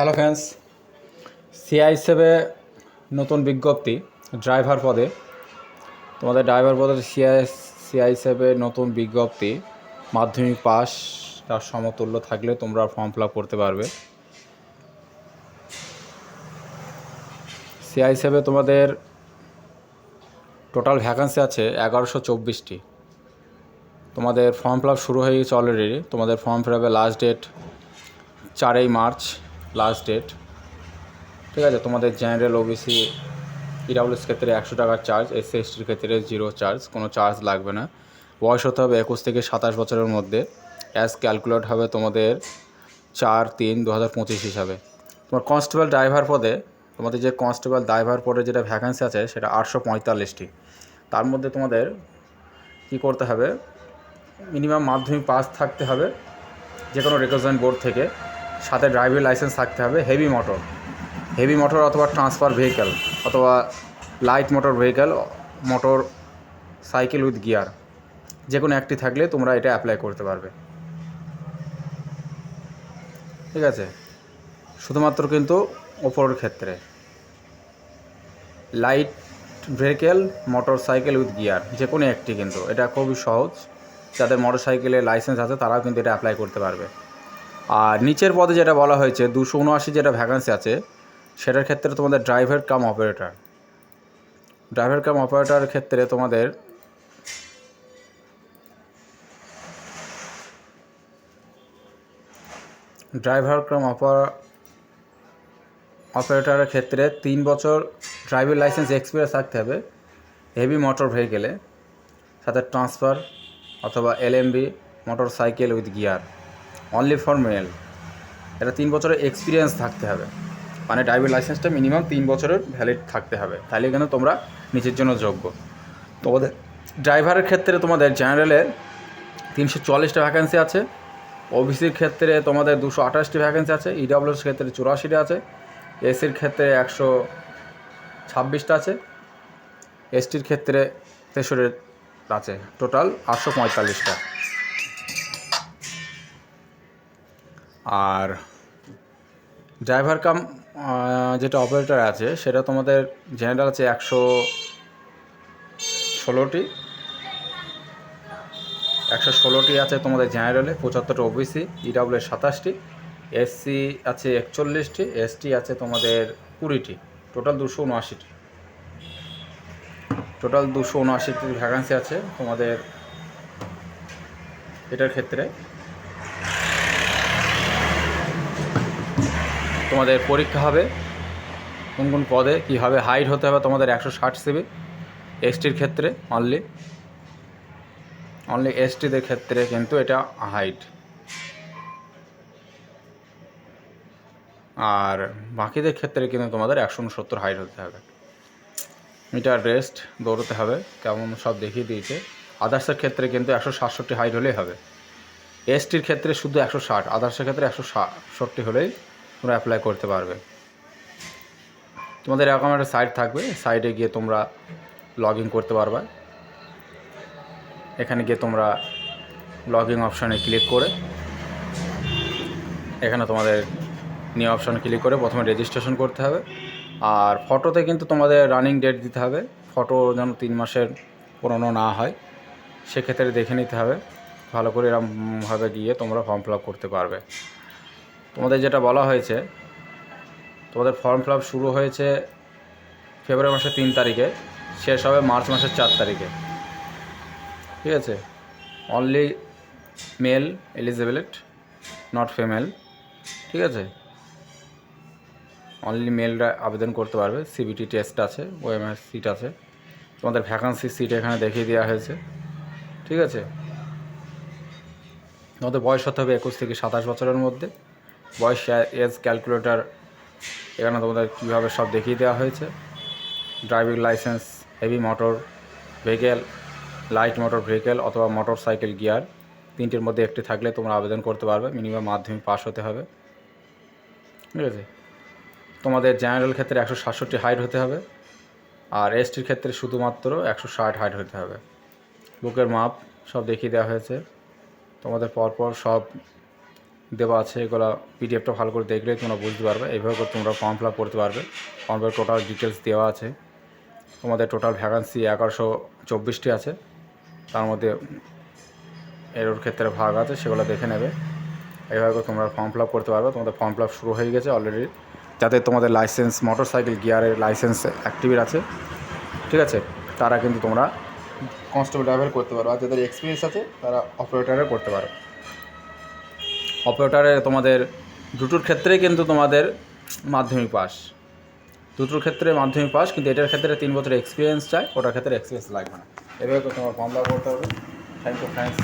Hello friends CI হিসেবে নতুন বিজ্ঞপ্তি ড্রাইভার পদে। তোমাদের ড্রাইভার পদে সিআই সিআই হিসেবে নতুন বিজ্ঞপ্তি, মাধ্যমিক পাস তার সমতুল্য থাকলে তোমরা ফর্ম ফিল করতে পারবে। সিআই হিসেবে তোমাদের টোটাল ভ্যাকান্সি আছে এগারোশো চব্বিশটি। তোমাদের ফর্ম ফিল শুরু হয়ে গেছে অলরেডি তোমাদের ফর্ম ফিল লাস্ট ডেট চারই মার্চ। লাস্ট ডেট ঠিক আছে, তোমাদের জেনারেল ওবিসি ইডাব্লিউএস ক্ষেত্রে একশো টাকার চার্জ এসসি এসটির ক্ষেত্রে জিরো চার্জ কোনো চার্জ লাগবে না। বয়স হতে হবে একুশ থেকে সাতাশ বছরের মধ্যে। অ্যাজ ক্যালকুলেট হবে তোমাদের চার তিন দু হাজার পঁচিশ হিসাবে। তোমার কনস্টেবল ড্রাইভার পদে, তোমাদের যে কনস্টেবল ড্রাইভার পদে যেটা ভ্যাকান্সি আছে, সেটা আটশো পঁয়তাল্লিশটি। তার মধ্যে তোমাদের কী করতে হবে? মিনিমাম মাধ্যমিক পাস থাকতে হবে যে কোনো রিকগনাইজ বোর্ড থেকে। সাথে ড্রাইভিং লাইসেন্স থাকতে হবে হেভি মোটর হেভি মোটর অথবা ট্রান্সফার ভেহিক্যাল অথবা light motor vehicle motorcycle with gear যে কোনো একটি থাকলে তোমরা এটা অ্যাপ্লাই করতে পারবে। ঠিক আছে? শুধুমাত্র কিন্তু ওপরের ক্ষেত্রে। Light vehicle motorcycle with gear যে কোনো একটি কিন্তু। এটা খুবই সহজ। যাদের মোটর সাইকেলের লাইসেন্স আছে, তারাও কিন্তু এটা অ্যাপ্লাই করতে পারবে। আর নিচের পদে যেটা বলা হয়েছে, দুশো উনআশি যেটা ভ্যাকান্সি আছে, সেটার ক্ষেত্রে তোমাদের driver cum operator driver cum অপারেটরের ক্ষেত্রে তোমাদের ড্রাইভার কাম অপারেটরের ক্ষেত্রে তিন বছর ড্রাইভিং লাইসেন্স এক্সপিরিয়েন্স থাকতে হবে হেভি মোটর ভেহিকেলে সাথে ট্রান্সফার অথবা LMV motorcycle with gear only for male এটা তিন বছরের এক্সপিরিয়েন্স থাকতে হবে। মানে ড্রাইভিং লাইসেন্সটা মিনিমাম তিন বছরের ভ্যালিড থাকতে হবে। তাহলে কিন্তু তোমরা নিজের জন্য যোগ্য? তোমাদের ড্রাইভারের ক্ষেত্রে তোমাদের জেনারেলে তিনশো চল্লিশটা ভ্যাকেন্সি আছে। ওবিসির ক্ষেত্রে তোমাদের দুশো আঠাশটি ভ্যাকেন্সি আছে। ইডাব্লিউএস ক্ষেত্রে চুরাশিটা আছে। এসির ক্ষেত্রে একশো ছাব্বিশটা আছে। এসটির ক্ষেত্রে তেষট্টি আছে। টোটাল আটশো পঁয়তাল্লিশটা। আর ড্রাইভার কাম যেটা অপারেটর আছে, সেটা তোমাদের জেনারেল আছে একশো ষোলোটি। একশো ষোলোটি আছে তোমাদের জেনারেলে পঁচাত্তরটা ওবিসি ইডাব্লিউ সাতাশটি এসসি আছে একচল্লিশটি এসটি আছে তোমাদের কুড়িটি টোটাল দুশো উনআশিটি। টোটাল দুশো উনআশিটি ভ্যাকান্সি আছে তোমাদের এটার ক্ষেত্রে। তোমাদের পরীক্ষা হবে, কোন কোন পদে কী হবে হাইট হতে হবে তোমাদের একশো ষাট সিবি এসটির ক্ষেত্রে অনলি অনলি এসটিদের ক্ষেত্রে কিন্তু এটা হাইট আর বাকিদের ক্ষেত্রে কিন্তু তোমাদের একশো উনসত্তর হাইট হতে হবে। মিটার রেস্ট দৌড়তে হবে, কেমন সব দেখিয়ে দিয়েছে। আদার্সের ক্ষেত্রে কিন্তু একশো সাতষট্টি হাইট হলেই হবে। এসটির ক্ষেত্রে শুধু একশো ষাট আদার্সের ক্ষেত্রে একশো সাতষট্টি হলেই তোমরা অ্যাপ্লাই করতে পারবে। তোমাদের এরকম একটা সাইট থাকবে সাইটে গিয়ে তোমরা লগ ইন করতে পারবে। এখানে গিয়ে তোমরা লগ ইন অপশানে ক্লিক করে, এখানে তোমাদের নিউ অপশানে ক্লিক করে প্রথমে রেজিস্ট্রেশন করতে হবে। আর ফটোতে কিন্তু তোমাদের রানিং ডেট দিতে হবে ফটো যেন তিন মাসের পুরনো না হয়, সেক্ষেত্রে দেখে নিতে হবে। ভালো করে এরকমভাবে গিয়ে তোমরা ফর্ম ফিল আপ করতে পারবে। তোমাদের যেটা বলা হয়েছে, তোমাদের ফর্ম ফিল শুরু হয়েছে ফেব্রুয়ারি মাসের তিন তারিখে, শেষ হবে মার্চ মাসের চার তারিখে। ঠিক আছে? Only male eligibility not female ঠিক আছে? অনলি মেলরা আবেদন করতে পারবে। সিবিটি টেস্ট আছে ওএমএস সিট আছে। তোমাদের ভ্যাকান্সি সিট এখানে দেখিয়ে দেওয়া হয়েছে। ঠিক আছে? তোমাদের বয়স হতে হবে একুশ থেকে সাতাশ বছরের মধ্যে। বয়স এজ ক্যালকুলেটর এখানে তোমাদের কীভাবে সব দেখিয়ে দেওয়া হয়েছে। Driving licence heavy motor vehicle light motor vehicle অথবা মোটর সাইকেল গিয়ার তিনটির মধ্যে একটি থাকলে তোমরা আবেদন করতে পারবে মিনিমাম মাধ্যমিক পাস হতে হবে। ঠিক আছে? তোমাদের জেনারেল ক্ষেত্রে একশো সাতষট্টি হাইট হতে হবে আর এসটির ক্ষেত্রে শুধুমাত্র একশো ষাট হাইট হতে হবে। বুকের মাপ সব দেখিয়ে দেওয়া হয়েছে। তোমাদের পরপর সব দেওয়া আছে, এগুলো পিডিএফটা ভালো করে দেখলে তোমরা বুঝতে পারবে। এইভাবে করে তোমরা ফর্ম ফিল করতে পারবে। ফর্ম ফিল টোটাল ডিটেলস দেওয়া আছে। তোমাদের টোটাল ভ্যাকান্সি এগারোশো চব্বিশটি আছে। তার মধ্যে এর ক্ষেত্রে ভাগ আছে, সেগুলো দেখে নেবে। এইভাবে করে তোমরা ফর্ম ফিল করতে পারবে। তোমাদের ফর্ম ফিল শুরু হয়ে গেছে অলরেডি যাতে তোমাদের লাইসেন্স মোটর সাইকেল গিয়ারের লাইসেন্স অ্যাক্টিভেট আছে। ঠিক আছে? তারা কিন্তু তোমরা কনস্টেবল ড্রাইভার করতে পারো আর যাদের এক্সপিরিয়েন্স আছে, তারা অপারেটারে করতে পারো অপারেটারে তোমাদের, দুটোর ক্ষেত্রেই কিন্তু তোমাদের মাধ্যমিক পাস। দুটোর ক্ষেত্রে মাধ্যমিক পাস, কিন্তু এটার ক্ষেত্রে তিন বছর এক্সপিরিয়েন্স চাই, ওটার ক্ষেত্রে এক্সপিরিয়েন্স লাগবে না। এভাবে তোমার ফর্ম করতে হবে। Thank you friends